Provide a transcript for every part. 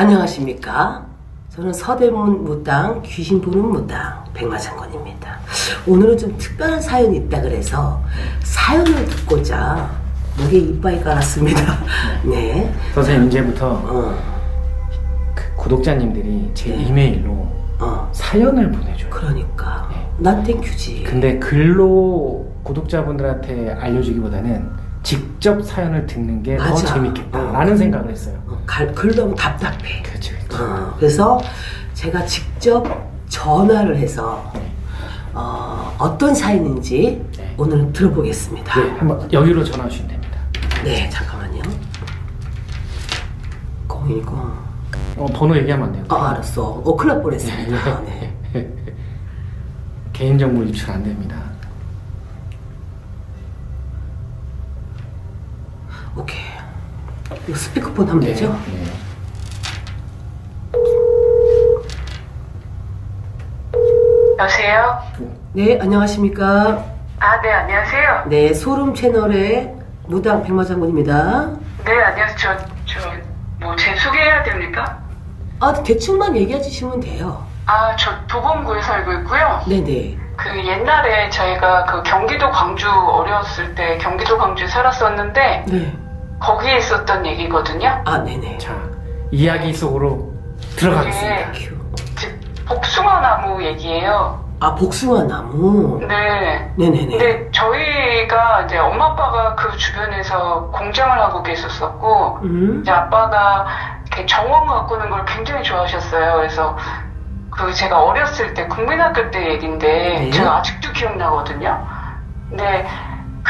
안녕하십니까. 저는 서대문 무당, 귀신 보는 무당, 백마장관입니다. 오늘은 좀 특별한 사연이 있다 그래서 사연을 듣고자 목에 이빨 깔았습니다. 네. 선생님 이제부터 어, 그 구독자님들이 제 네. 이메일로 어. 사연을 보내줘요. 그러니까. 네. 난 땡큐지. 근데 글로 구독자분들한테 알려주기보다는 직접 사연을 듣는 게 더 맞아. 재밌겠다라는 어. 생각을 했어요. 어, 갈, 글로 하면 답답해. 그렇죠. 어, 그래서 제가 직접 전화를 해서 네. 어, 어떤 사연인지 네. 오늘 들어보겠습니다. 네, 한번 여기로 전화 주시면 됩니다. 네, 잠깐만요. 010. 어, 번호 얘기하면 안 돼요. 어, 알았어. 어, 큰일 날 뻔했습니다. 네. 네. 개인정보 유출 안 됩니다. 오케이. 이거 스피커폰 하면 되죠? 네. 여보세요? 네, 안녕하십니까. 아, 네, 안녕하세요. 네, 소름 채널의 무당 백마장군입니다. 네, 안녕하세요. 저, 저, 뭐, 제 소개해야 됩니까? 아, 대충만 얘기해 주시면 돼요. 아, 저 도봉구에 살고 있고요. 네네. 그 옛날에 저희가 그 경기도 광주 어렸을 때 경기도 광주에 살았었는데, 네. 거기에 있었던 얘기거든요. 아, 네네. 자, 이야기 속으로 들어가겠습니다. 네. 복숭아 나무 얘기예요. 아, 복숭아 나무. 네. 네네네. 근데 저희가 이제 엄마 아빠가 그 주변에서 공장을 하고 계셨었고, 음? 이제 아빠가 이렇게 정원 가꾸는 걸 굉장히 좋아하셨어요. 그래서 그 제가 어렸을 때 국민학교 때 얘긴데 네. 제가 아직도 기억나거든요. 근데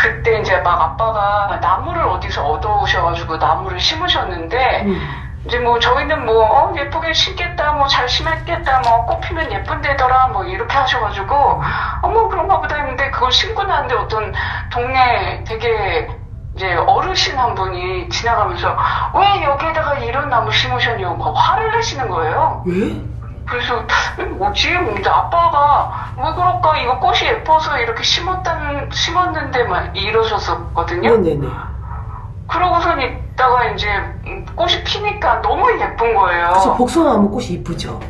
그때 이제 막 아빠가 나무를 어디서 얻어오셔가지고 나무를 심으셨는데 음. 이제 뭐 저희는 뭐 어, 예쁘게 심겠다 뭐 잘 심었겠다 뭐 꽃피면 예쁜 데더라 뭐 이렇게 하셔가지고 어머 그런가 보다 했는데 그걸 심고 나는데 어떤 동네 되게 이제 어르신 한 분이 지나가면서 왜 여기에다가 이런 나무 심으셨냐고 막 화를 내시는 거예요. 왜? 그래서 뭐지? 근데 아빠가 왜 그럴까? 이거 꽃이 예뻐서 이렇게 심었단 심었는데 막 이러셨었거든요. 네네네. 그러고선 있다가 이제 음, 꽃이 피니까 너무 예쁜 거예요. 그래서 복숭아 나무 꽃이 이쁘죠?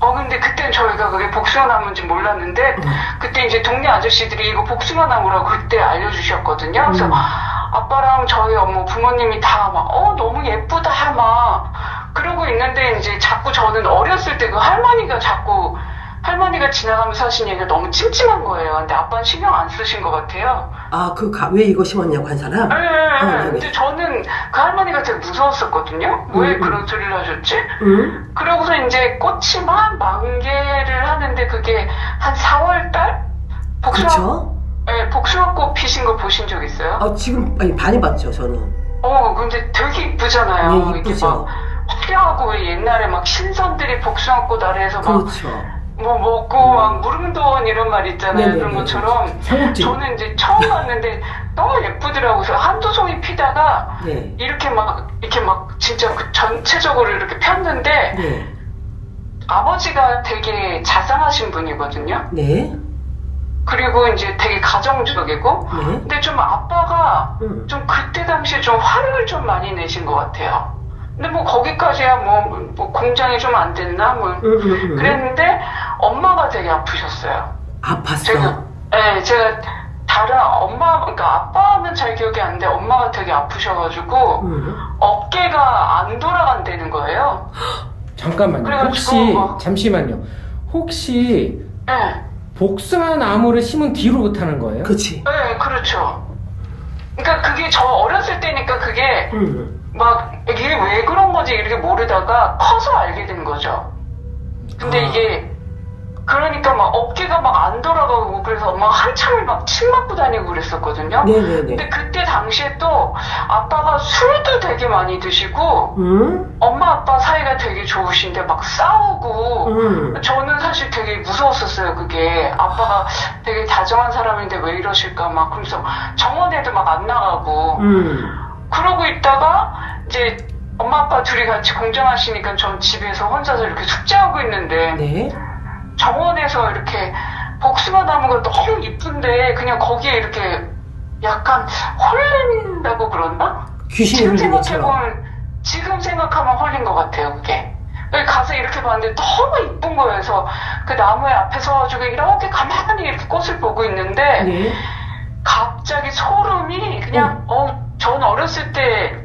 어 근데 그땐 저희가 그게 복숭아 나무인지 몰랐는데 음. 그때 이제 동네 아저씨들이 이거 복숭아 나무라고 그때 알려주셨거든요. 그래서 음. 아빠랑 저희 어머 부모님이 다 막 어 너무 예쁘다 막 그러고 있는데 이제 자꾸 저는 어렸을 때 그 할머니가 자꾸 할머니가 지나가면서 하신 얘기가 너무 찜찜한 거예요. 근데 아빠는 신경 안 쓰신 것 같아요. 아, 그, 가, 왜 이거 심었냐고 한 사람? 네, 아. 근데 저는 그 할머니가 되게 무서웠었거든요. 왜 음, 음. 그런 소리를 하셨지? 응? 그러고서 이제 꽃이 막 만개를 하는데 그게 한 4월달? 복숭아, 그쵸? 네, 복숭아꽃 피신 거 보신 적 있어요? 아, 지금, 아니, 많이 봤죠, 저는. 어, 근데 되게 이쁘잖아요. 네, 이쁘죠. 왜 옛날에 막 신선들이 복숭아꽃 아래에서 막 그렇죠. 뭐 먹고 막 무릉도원 이런 말 있잖아요. 네네네. 그런 것처럼 삼국지. 저는 이제 처음 봤는데 너무 예쁘더라고요. 한두 송이 피다가 네. 이렇게 막 이렇게 막 진짜 그 전체적으로 이렇게 폈는데 네. 아버지가 되게 자상하신 분이거든요. 네. 그리고 이제 되게 가정적이고 네. 근데 좀 아빠가 응. 좀 그때 당시에 좀 화를 좀 많이 내신 것 같아요. 근데 뭐 거기까지야 뭐, 뭐 공장이 좀 안 됐나 뭐. 그랬는데 엄마가 되게 아프셨어요. 아팠어. 제가 네, 제가 다른 엄마 그러니까 아빠는 잘 기억이 안 돼. 엄마가 되게 아프셔가지고 응. 어깨가 안 돌아간다는 거예요. 잠깐만요. 그래가지고 혹시 뭐- 잠시만요. 혹시 네, 복숭아 나무를 심은 뒤로 못하는 거예요? 그치. 네, 그렇죠. 그러니까 그게 저 어렸을 때니까 그게 응. 막 이게 왜 그런 건지 이렇게 모르다가 커서 알게 된 거죠. 근데 아. 이게 그러니까 막 어깨가 막 안 돌아가고 그래서 엄마가 한참을 막 침 맞고 다니고 그랬었거든요. 네네네. 근데 그때 당시에 또 아빠가 술도 되게 많이 드시고 응? 엄마 아빠 사이가 되게 좋으신데 막 싸우고 응. 저는 사실 되게 무서웠었어요 그게 아빠가 되게 다정한 사람인데 왜 이러실까 막 그래서 정원에도 막 안 나가고 응. 그러고 있다가 이제 엄마 아빠 둘이 같이 공정하시니까 전 집에서 혼자서 이렇게 숙제하고 있는데 네. 정원에서 이렇게 복숭아 나무가 너무 이쁜데 그냥 거기에 이렇게 약간 홀린다고 그러나? 귀신이 지금. 생각해보면 지금 생각하면 홀린 것 같아요, 그게. 가서 이렇게 봤는데 너무 이쁜. 그래서 그 나무에 앞에 서가지고 이렇게 가만히 이렇게 꽃을 보고 있는데 네. 갑자기 소름이 그냥 어, 전 어렸을 때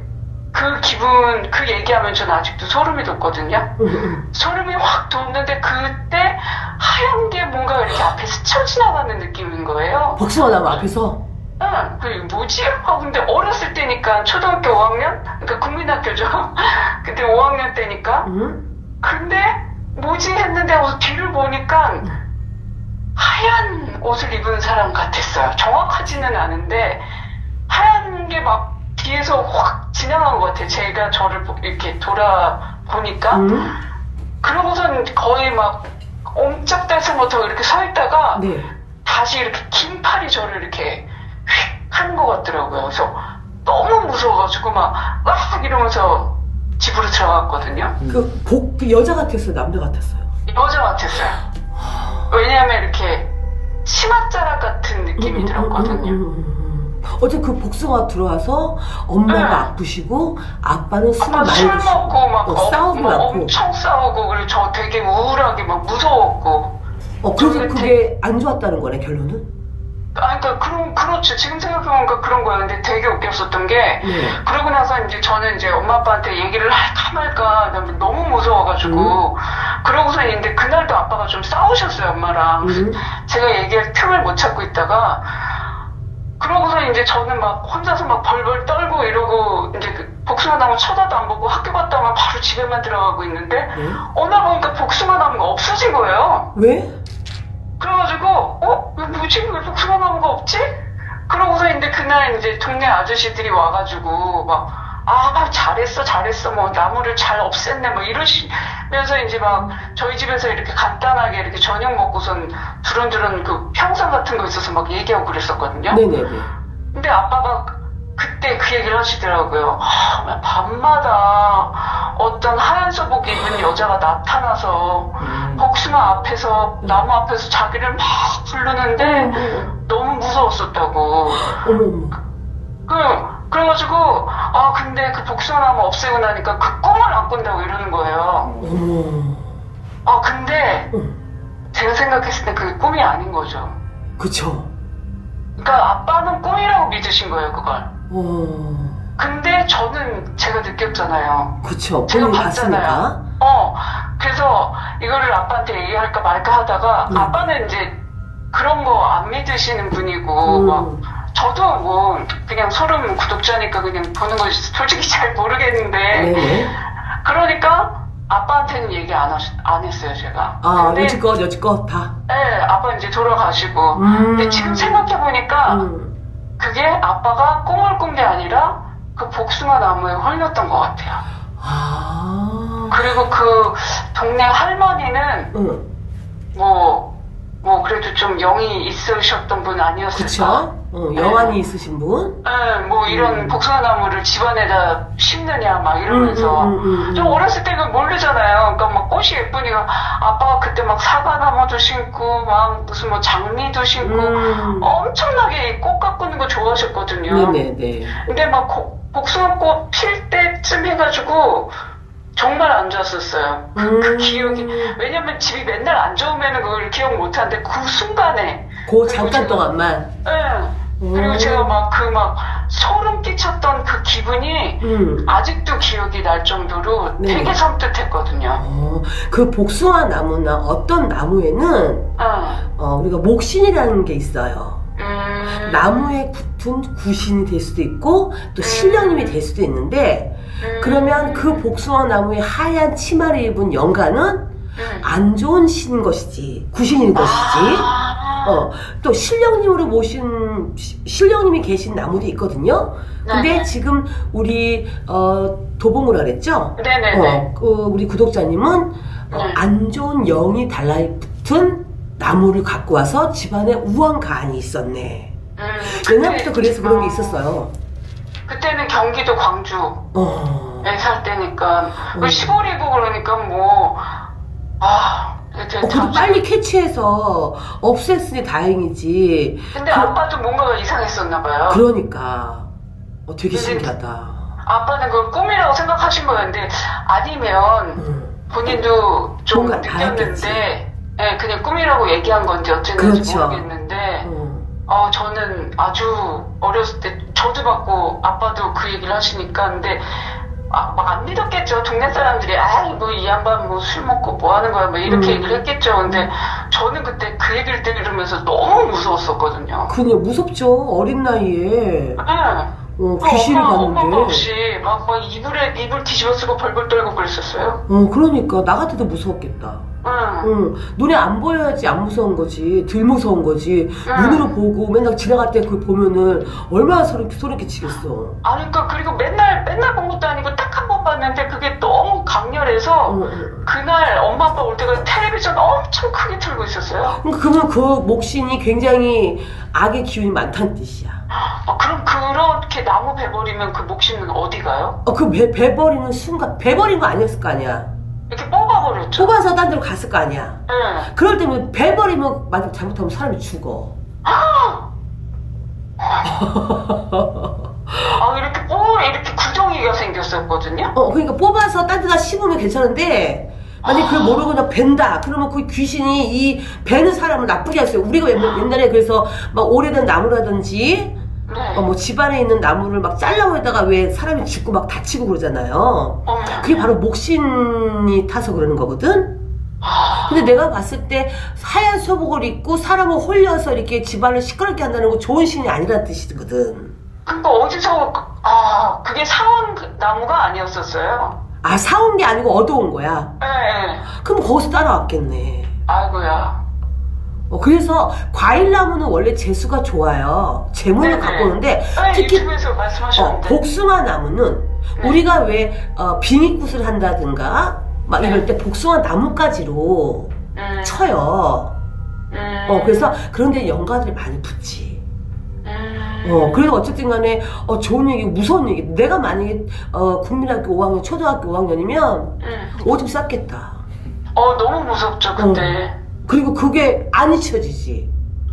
그 기분 그 얘기하면 전 아직도 소름이 돋거든요. 음, 음. 소름이 확 돋는데 그때 하얀 게 뭔가 이렇게 앞에 스쳐 지나가는 느낌인 거예요. 복숭아 나무 앞에서 응, 그 뭐지? 아 근데 어렸을 때니까 초등학교 5학년, 그러니까 국민학교죠. 그때 5학년 때니까. 음? 근데 뭐지 했는데 어, 뒤를 보니까 하얀 옷을 입은 사람 같았어요. 정확하지는 않은데 하얀 게막 뒤에서 확 지나간 것 같아요. 제가 저를 보- 이렇게 돌아보니까 음? 그러고선 거의 막 옴짝달싹부터 이렇게 서 있다가 네. 다시 이렇게 긴 팔이 저를 이렇게 휙 하는 것 같더라고요. 그래서 너무 무서워가지고 막, 막 이러면서 집으로 들어갔거든요. 그 복, 그 여자 같았어요? 남자 같았어요? 여자 같았어요. 왜냐하면 이렇게 치맛자락 같은 느낌이 음, 음, 들었거든요. 음, 음, 음. 어제 그 복숭아 들어와서 엄마가 네. 아프시고 아빠는 술을 아빠 많이 술 드시고 먹고 막 어, 어, 싸우고 뭐 나고 엄청 싸우고 그리고 저 되게 우울하게 막 무서웠고 어, 그래서 그게 안 좋았다는 거네 결론은? 아 그러니까 그런 그렇죠 지금 생각해보니까 그런 근데 되게 웃겼었던 게 네. 그러고 나서 이제 저는 이제 엄마 아빠한테 얘기를 할까 말까 너무 무서워가지고 그러고서 이제 그날도 아빠가 좀 싸우셨어요 엄마랑 음. 제가 얘기할 틈을 못 찾고 있다가 그러고서 이제 저는 막 혼자서 막 벌벌 떨고 이러고 이제 그 복숭아 나무 쳐다도 안 보고 학교 갔다 오면 바로 집에만 들어가고 있는데 네. 어느 날 보니까 복숭아 나무가 없어진 거예요. 왜? 그래가지고 어? 왜 뭐지? 왜 복숭아 나무가 없지? 그러고서 이제 그날 이제 동네 아저씨들이 와가지고 막 아, 잘했어, 잘했어, 뭐, 나무를 잘 없앴네, 뭐, 이러시면서 이제 막, 저희 집에서 이렇게 간단하게 이렇게 저녁 먹고선 두런두런 그 평상 같은 거 있어서 막 얘기하고 그랬었거든요. 네네네. 근데 아빠가 그때 그 얘기를 하시더라고요. 아, 밤마다 어떤 하얀 소복 입은 여자가 나타나서 음. 복숭아 앞에서, 나무 앞에서 자기를 막 부르는데 너무 무서웠었다고. 그, 그래가지고, 아, 근데 그 복숭아 나무 없애고 나니까 그 꿈을 안 꾼다고 이러는 거예요. 어머. 아, 근데 응. 제가 생각했을 때 그게 꿈이 아닌 거죠. 그쵸. 그러니까 아빠는 꿈이라고 믿으신 거예요, 그걸. 어. 근데 저는 제가 느꼈잖아요. 그쵸. 제가 봤잖아요. 봤으니까. 어, 그래서 이거를 아빠한테 얘기할까 말까 하다가 음. 아빠는 이제 그런 거 안 믿으시는 분이고, 막 음. 저도 뭐 그냥 소름 구독자니까 그냥 보는 거 솔직히 잘 모르겠는데, 네네. 그러니까 아빠한테는 얘기 안, 하시, 안 했어요, 제가. 아, 근데, 여지껏 여지껏 다. 네, 아빠 이제 돌아가시고. 음. 근데 지금 생각해보니까 음. 그게 아빠가 꿈을 꾼 게 아니라 그 복숭아 나무에 홀렸던 것 같아요. 아. 그리고 그 동네 할머니는 응. 뭐, 뭐 그래도 좀 영이 있으셨던 분 아니었을까? 그쵸. 어, 영안이 있으신 분. 네, 뭐 이런 음. 복숭아 나무를 집안에다 심느냐 막 이러면서 음, 음, 음, 음. 좀 어렸을 때는 모르잖아요. 그러니까 막 꽃이 예쁘니까 아빠가 그때 막 사과나무도 심고 막 무슨 뭐 장미도 심고 음. 엄청나게 꽃 가꾸는 거 좋아하셨거든요. 네네네. 근데 막 고- 복숭아꽃 필 때쯤 해가지고 정말 안 좋았었어요. 그, 그 음. 기억이 왜냐면 집이 맨날 안 좋으면 그걸 기억 못 하는데 그 순간에 그 잠깐 동안만. 예. 그리고 음. 제가 막 그 막 소름 끼쳤던 그 기분이 음. 아직도 기억이 날 정도로 네. 되게 섬뜩했거든요. 어, 그 복숭아 나무나 어떤 나무에는 어. 어, 우리가 목신이라는 게 있어요. 음. 나무에 붙은 구신이 될 수도 있고 또 신령님이 될 수도 있는데 음. 그러면 그 복숭아 나무에 하얀 치마를 입은 영가는 음. 안 좋은 신인 것이지 구신인 것이지 아. 어, 또 신령님으로 모신 시- 신령님이 계신 나무도 있거든요. 근데 네네. 지금 우리 어, 도봉으로 그랬죠? 네네네. 어, 그 우리 구독자님은 어, 네. 안 좋은 영이 달라붙은 나무를 갖고 와서 집안에 우왕가안이 있었네. 음. 옛날부터 그래서 그런 게 어. 있었어요. 그때는 경기도 광주에 어. 살 때니까 그 음. 시골이고 그러니까 뭐 아. 어, 참- 빨리 캐치해서 없앴으니 다행이지. 근데 그- 아빠도 뭔가가 이상했었나 봐요. 그러니까 어, 되게 신기하다. 아빠는 그걸 꿈이라고 생각하신 거였는데 아니면 음. 본인도 좀 느꼈는데 예, 그냥 꿈이라고 얘기한 건지 어쨌는지 그렇죠. 모르겠는데 음. 어, 저는 아주 어렸을 때 저도 받고 아빠도 그 얘기를 하시니까 근데 아, 막안 믿었겠죠. 동네 사람들이 아이 뭐이 양반 뭐 술 먹고 뭐 하는 거야 뭐 이렇게 음. 얘기를 했겠죠. 근데 저는 그때 그 얘기를 들으면서 너무 무서웠었거든요. 그게 무섭죠. 어린 나이에 네. 어, 귀신을 엄마, 엄마가 봤는데. 없이 막, 막 이불에 이불 뒤집어 쓰고 벌벌 떨고 그랬었어요. 어, 그러니까 나 같아도 무서웠겠다. 응. 응, 눈에 안 보여야지 안 무서운 거지. 덜 무서운 거지. 응. 눈으로 보고 맨날 지나갈 때 그걸 보면은 얼마나 소름, 소름 끼치겠어. 아니 그러니까 그리고 맨날 맨날 본 것도 아니고 딱 한 번 봤는데 그게 너무 강렬해서 응, 응. 그날 엄마 아빠 올 때가 텔레비전 엄청 크게 틀고 있었어요. 그러면 그 목신이 굉장히 악의 기운이 많다는 뜻이야. 어, 그럼 그렇게 나무 베버리면 그 목심은 어디 가요? 어, 그 배, 배 버리는 순간, 배 버린 거 아니었을 거 아니야. 이렇게 뽑아버렸죠. 뽑아서 딴 데로 갔을 거 아니야. 네. 그럴 때면 배 버리면 만약 잘못하면 사람이 죽어. 아 이렇게 뽑 이렇게 구덩이가 생겼었거든요. 어, 그러니까 뽑아서 딴 데다 씹으면 괜찮은데, 만약 그걸 모르고 그냥 벤다. 그러면 그 귀신이 이 베는 사람을 나쁘게 했어요. 우리가 옛날- 옛날에 그래서 막 오래된 나무라든지, 네. 어, 뭐 집안에 있는 나무를 막 잘라버리다가 왜 사람이 죽고 막 다치고 그러잖아요. 어머. 그게 바로 목신이 타서 그러는 거거든? 아, 근데 내가 봤을 때 하얀 소복을 입고 사람을 홀려서 이렇게 집안을 시끄럽게 한다는 건 좋은 신이 아니라는 뜻이거든. 그러니까 어디서 그- 아 그게 사원 그 나무가 아니었었어요. 아, 사온 게 아니고 얻어온 거야. 네. 네. 그럼 거기서 따라왔겠네. 아이고야. 어, 그래서 과일 나무는 원래 재수가 좋아요. 재물을 네네. 갖고 오는데 네, 특히 유튜브에서 어, 말씀하셨는데. 복숭아 나무는 네. 우리가 왜 어, 빙의굿을 한다든가 막 이럴 때 복숭아 나무까지로 음, 쳐요. 음, 어, 그래서 그런 데 연가들이 많이 붙지. 음, 어, 그래서 어쨌든 간에, 어, 좋은 얘기, 무서운 얘기. 내가 만약에, 어, 국민학교 5학년, 초등학교 5학년이면 음. 오줌 쌌겠다. 어 너무 무섭죠 그때. 그리고 그게 안 잊혀지지.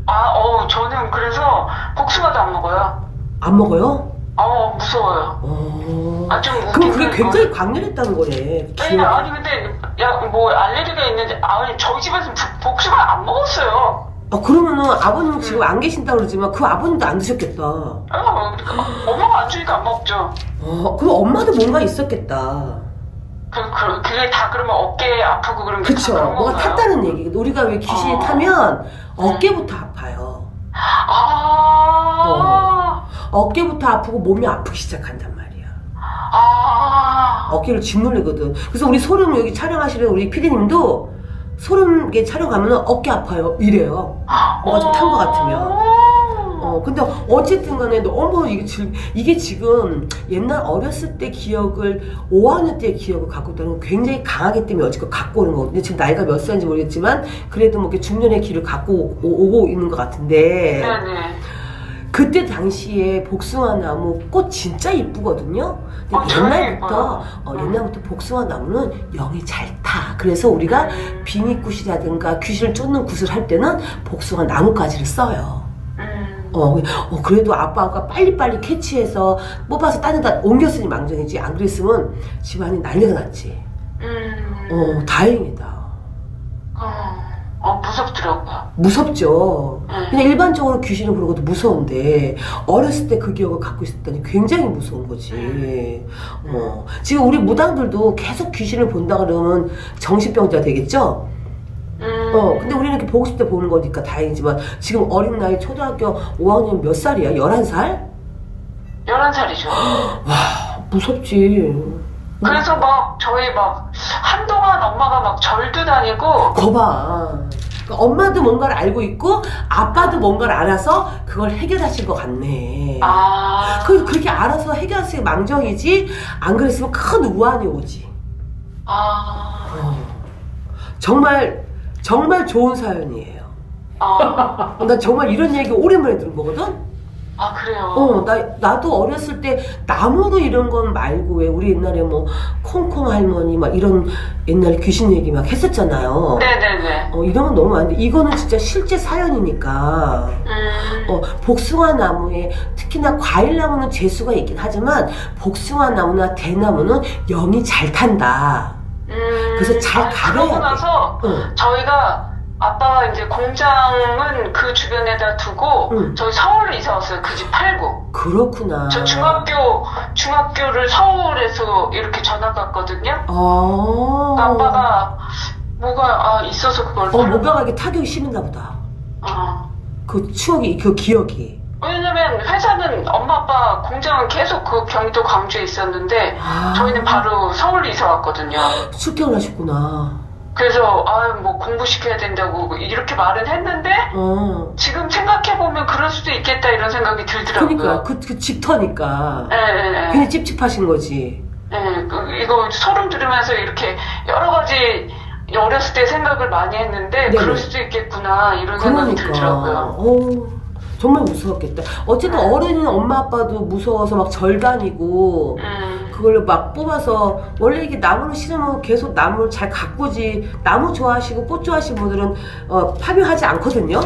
아, 어 저는 그래서 복숭아도 안 먹어요. 안 먹어요? 어 무서워요. 어. 아 좀 그럼 그게 거. 굉장히 강렬했다는 거네. 아니, 기억. 아니 근데 야 뭐 알레르기가 있는데 아니 저희 집에서 복숭아 안 먹었어요. 아, 그러면은 아버님 지금 안 계신다고 그러지만 그 아버님도 안 드셨겠다. 어, 어, 그러니까 엄마가 안 주니까 안 먹죠. 그럼 엄마도 뭔가 있었겠다. 그, 그, 그게 다 그러면 어깨 아프고 그런 게다 그쵸. 그런 뭐가 건가요? 탔다는 얘기. 우리가 왜 귀신이 아. 타면 어깨부터 아파요. 아, 어깨부터 아프고 몸이 아프기 시작한단 말이야. 아, 어깨를 짓눌리거든. 그래서 우리 소름 여기 촬영하시는 우리 피디님도 소름 게 촬영 가면은 어깨 아파요. 이래요. 뭐가 좀 탄 것 같으면. 어, 근데 어쨌든 간에 너무 이게 지금, 이게 지금 옛날 어렸을 때 기억을, 5학년 때의 기억을 갖고 있다는 건 굉장히 강하기 때문에 어쨌건 갖고 오는 거거든요. 지금 나이가 몇 살인지 모르겠지만, 그래도 뭐 이렇게 중년의 길을 갖고 오, 고 있는 것 같은데, 네네. 그때 당시에 복숭아 나무 꽃 진짜 이쁘거든요. 근데 어, 옛날부터 어, 옛날부터 복숭아 나무는 영이 잘 타. 그래서 우리가 음, 비니굿이라든가 귀신을 쫓는 굿을 할 때는 복숭아 나무까지를 써요. 음, 어, 어, 그래도 아빠가 빨리빨리 캐치해서 뽑아서 딴 데다 옮겼으니 망정이지. 안 그랬으면 집안이 난리가 났지. 음, 어, 다행이다. 어, 어, 무섭더라고요. 무섭죠. 음. 그냥 일반적으로 귀신을 보는 것도 무서운데 어렸을 때 그 기억을 갖고 있었다니 굉장히 무서운 거지. 어. 지금 우리 무당들도 계속 귀신을 본다 그러면 정신병자 되겠죠? 음, 어. 근데 우리는 이렇게 보고 싶을 때 보는 거니까 다행이지만 지금 어린 나이 초등학교 5학년 몇 살이야? 11살? 11살이죠. 무섭지. 그래서 막 저희 막 한동안 엄마가 막 절도 다니고 거봐. 그러니까 엄마도 뭔가를 알고 있고 아빠도 뭔가를 알아서 그걸 해결하실 것 같네. 아, 그 그렇게 알아서 해결했으니 망정이지 안 그랬으면 큰 우환이 오지. 아, 어. 정말 정말 좋은 사연이에요. 아, 나 정말 이런 얘기 오랜만에 들은 거거든. 아 그래요. 어, 나, 나도 어렸을 때 나무로 이런 건 말고 왜 우리 옛날에 뭐 콩콩 할머니 막 이런 옛날 귀신 얘기 막 했었잖아요. 네네네. 어, 이런 건 너무 많은데 이거는 진짜 실제 사연이니까 음. 어, 복숭아 나무에 특히나 과일 나무는 재수가 있긴 하지만 복숭아 나무나 대나무는 영이 잘 탄다. 음. 그래서 잘 아니, 가려야 그러고 돼. 나서 응. 저희가 아빠가 이제 공장은 그 주변에다 두고 응. 저희 서울로 이사 왔어요. 그 집 팔고. 그렇구나. 저 중학교 중학교를 서울에서 이렇게 전학 갔거든요. 아. 그러니까 아빠가 뭐가 아, 있어서 그걸 어, 뭔가 이게 타격이 심했나 보다. 어. 그 추억이, 그 기억이. 왜냐면 회사는 엄마 아빠 공장은 계속 그 경기도 광주에 있었는데 아. 저희는 바로 서울로 이사 왔거든요. 출퇴근 하셨구나. 그래서 아뭐 공부 시켜야 된다고 이렇게 말은 했는데 어. 지금 생각해 보면 그럴 수도 있겠다 이런 생각이 들더라고요. 그러니까, 그, 그 집터니까. 예, 예, 예. 괜히 찝찝하신 거지. 예, 그, 이거 소름 들으면서 이렇게 여러 가지 어렸을 때 생각을 많이 했는데 네네. 그럴 수도 있겠구나 이런 생각이 그러니까. 들더라고요. 어, 정말 무서웠겠다. 어쨌든 어른인 엄마 아빠도 무서워서 막 절 다니고 음, 그걸로 막 뽑아서 원래 이게 나무를 심으면 계속 나무를 잘 가꾸지 나무 좋아하시고 꽃 좋아하시는 분들은 어, 파묘하지 않거든요.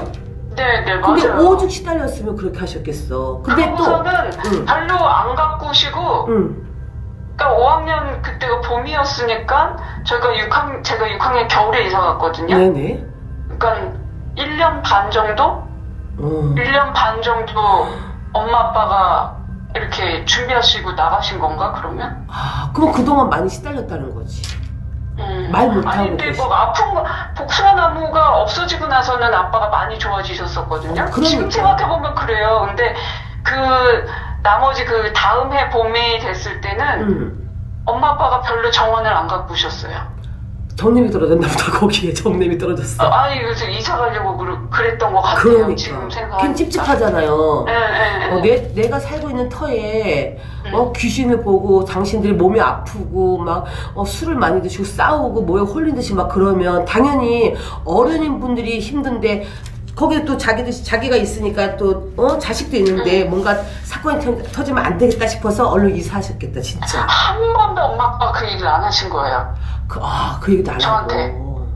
네, 네, 근데 맞아요. 오죽 시달렸으면 그렇게 하셨겠어. 근데 또, 그러고서는 응. 별로 안 가꾸시고 응, 그러니까 5학년 그때가 봄이었으니까 저희가 6학 제가 6학년 겨울에 이사 갔거든요. 네네. 그러니까 1년 반 정도? 어. 1년 반 정도 엄마 아빠가 이렇게 준비하시고 나가신 건가 그러면? 아, 그럼 그동안 많이 시달렸다는 거지. 음. 말 못하고 아니 근데 계시- 뭐 아픈 거 복숭아 나무가 없어지고 나서는 아빠가 많이 좋아지셨었거든요. 어, 그러니까. 지금 생각해 보면 그래요. 근데 그 나머지 그 다음 해 봄이 됐을 때는 응. 엄마 아빠가 별로 정원을 안 가꾸셨어요. 정님이 떨어졌나 보다, 거기에 정님이 떨어졌어. 어, 아니 그래서 이사 가려고 그러- 그랬던 것 같아요. 그러니까. 지금 생각하니까. 괜히 찝찝하잖아요. 예, 예, 예. 어, 내, 내가 살고 있는 터에 음. 어, 귀신을 보고 당신들이 몸이 아프고 막 어, 술을 많이 드시고 싸우고 뭐에 홀린 듯이 막 그러면 당연히 어른인 분들이 힘든데 거기에 또 자기도 자기가 있으니까 또 어, 자식도 있는데 음. 뭔가 사건이 터, 터지면 안 되겠다 싶어서 얼른 이사하셨겠다 진짜. 한 번도 엄마 아빠 그 얘기를 안 하신 거예요. 그, 아, 그 얘기도 안 저한테. 하고.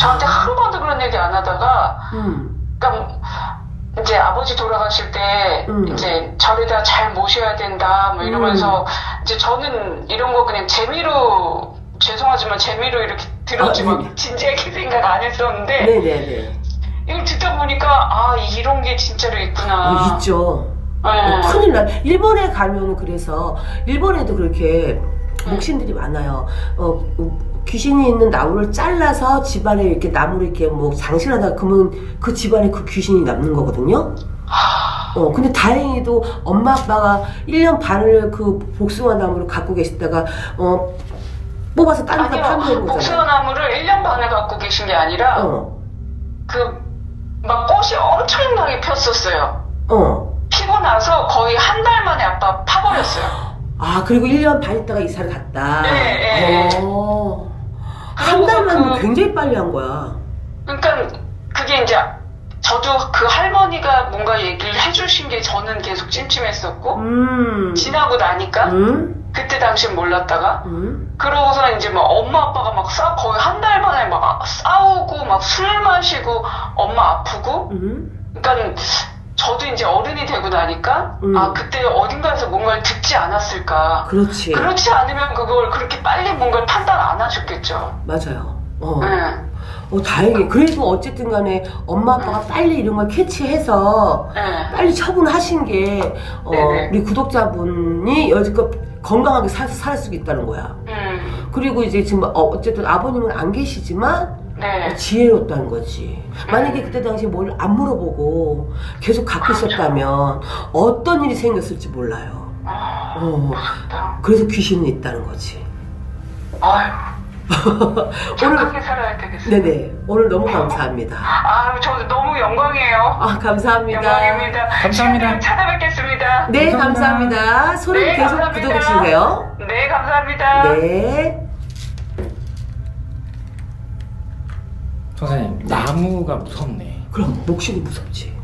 저한테 한 번도 그런 얘기 안 하다가 음, 그러니까 이제 아버지 돌아가실 때 음. 이제 저리다 잘 모셔야 된다 뭐 이러면서 이제 저는 이런 거 그냥 재미로 죄송하지만 재미로 이렇게 들었지 아, 막 네. 진지하게 생각 안 했었는데 네네네. 이걸 듣다 보니까 아 이런 게 진짜로 있구나. 어, 있죠. 네. 어, 큰일 나. 일본에 가면은 그래서 일본에도 그렇게 목신들이 많아요. 어, 귀신이 있는 나무를 잘라서 집안에 이렇게 나무를 이렇게 뭐 장식하다가 그러면 그 집안에 그 귀신이 남는 거거든요. 어, 근데 다행히도 엄마 아빠가 1년 반을 그 복숭아 나무를 갖고 계시다가 어, 뽑아서 딴 데다 아니요 판매한 복숭아. 나무를 1년 반을 갖고 계신 게 아니라 어, 그 막 꽃이 엄청나게 폈었어요. 어. 피고 나서 거의 한 달 만에 아빠 파버렸어요. 아, 그리고 1년 반 있다가 이사를 갔다. 네, 네. 어. 한 그리고 달만 그- 굉장히 빨리 한 거야. 그러니까 그게 이제 저도 그 할머니가 뭔가 얘기를 해주신 게 저는 계속 찜찜했었고 음. 지나고 나니까 음? 그때 당시엔 몰랐다가 음? 그러고서 이제 막 엄마 아빠가 막 싸, 거의 한 달 만에 막 싸우고 막 술 마시고 엄마 아프고 음? 그러니까 저도 이제 어른이 되고 나니까 음. 아 그때 어딘가에서 뭔가를 듣지 않았을까 그렇지. 그렇지 않으면 그걸 그렇게 빨리 뭔가를 판단 안 하셨겠죠. 맞아요. 어. 네. 어, 다행히. 그래도 어쨌든 간에 엄마 아빠가 빨리 이런 걸 캐치해서 네. 빨리 처분하신 게, 어, 네네. 우리 구독자분이 여지껏 건강하게 살, 살 수 있다는 거야. 음. 그리고 이제 지금, 어, 어쨌든 아버님은 안 계시지만, 네. 지혜롭다는 거지. 만약에 그때 당시에 뭘 안 물어보고 계속 갖고 있었다면 어떤 일이 생겼을지 몰라요. 아, 어. 그래서 귀신은 있다는 거지. 아유. 오늘, 살아야 되겠어요. 네네. 오늘 너무 감사합니다. 아유, 저도 너무 영광이에요. 아, 감사합니다. 영광입니다. 감사합니다. 찾아뵙겠습니다. 네, 감사합니다. 감사합니다. 소리 네, 계속 감사합니다. 구독해주세요. 네, 감사합니다. 네. 선생님 나무가 무섭네. 그럼 목신이 무섭지.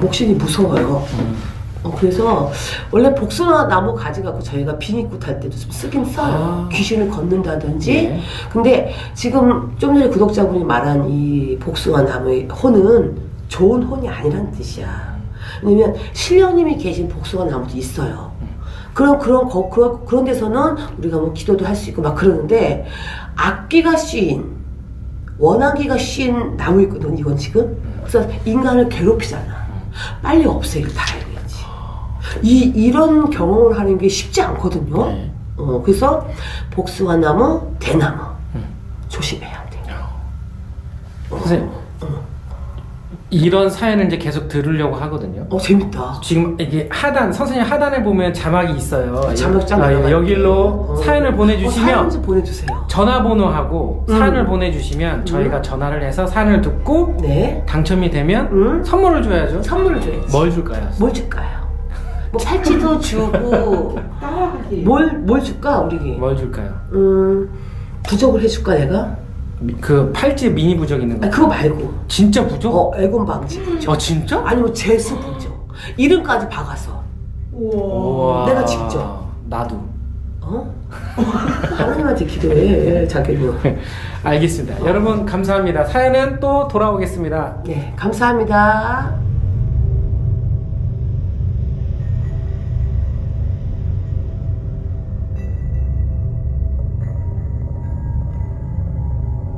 목신이 무서워요. 음. 어, 그래서 원래 복숭아 나무 가지 갖고 저희가 비니꽃 할 때도 좀 쓰긴 써요. 아. 귀신을 걷는다든지. 네. 근데 지금 좀 전에 구독자분이 말한 이 복숭아 나무의 혼은 좋은 혼이 아니란 뜻이야. 왜냐면 신령님이 계신 복숭아 나무도 있어요. 그런 그런 거, 그런 그런 데서는 우리가 뭐 기도도 할 수 있고 막 그러는데 악기가 씌인 원악기가 씌인 나무 있거든 이건 지금. 그래서 인간을 괴롭히잖아. 빨리 없애길 바라야지. 이 이런 경험을 하는 게 쉽지 않거든요. 네. 어, 그래서 복숭아 나무, 대나무 음. 조심해야 돼. 선생님 이런 사연을 이제 계속 들으려고 하거든요. 어 재밌다. 지금 이게 하단 선생님 하단에 보면 자막이 있어요. 자막 짱 아, 나와요. 여기로 어. 사연을 어, 보내주시면 사연 좀 보내주세요. 전화번호하고 음. 사연을 보내주시면 저희가 전화를 해서 사연을 듣고 네. 당첨이 되면 음. 선물을 줘야죠. 선물을 줘야지. 뭘 줄까요? 뭘 줄까요? 뭐 팔찌도 주고 뭘뭘 줄까 우리? 뭘 줄까요? 음 부적을 해줄까 내가? 미- 그 팔찌 미니 부적 있는 거. 아 그거 말고 진짜 부적? 어 애곤 방지 부적. 아 진짜? 아니면 제스 부적. 이름까지 박아서. 우와. 내가 직접. 나도. 어? 하나님한테 기도해 자기는. 알겠습니다. 여러분 감사합니다. 사연은 또 돌아오겠습니다. 네 감사합니다.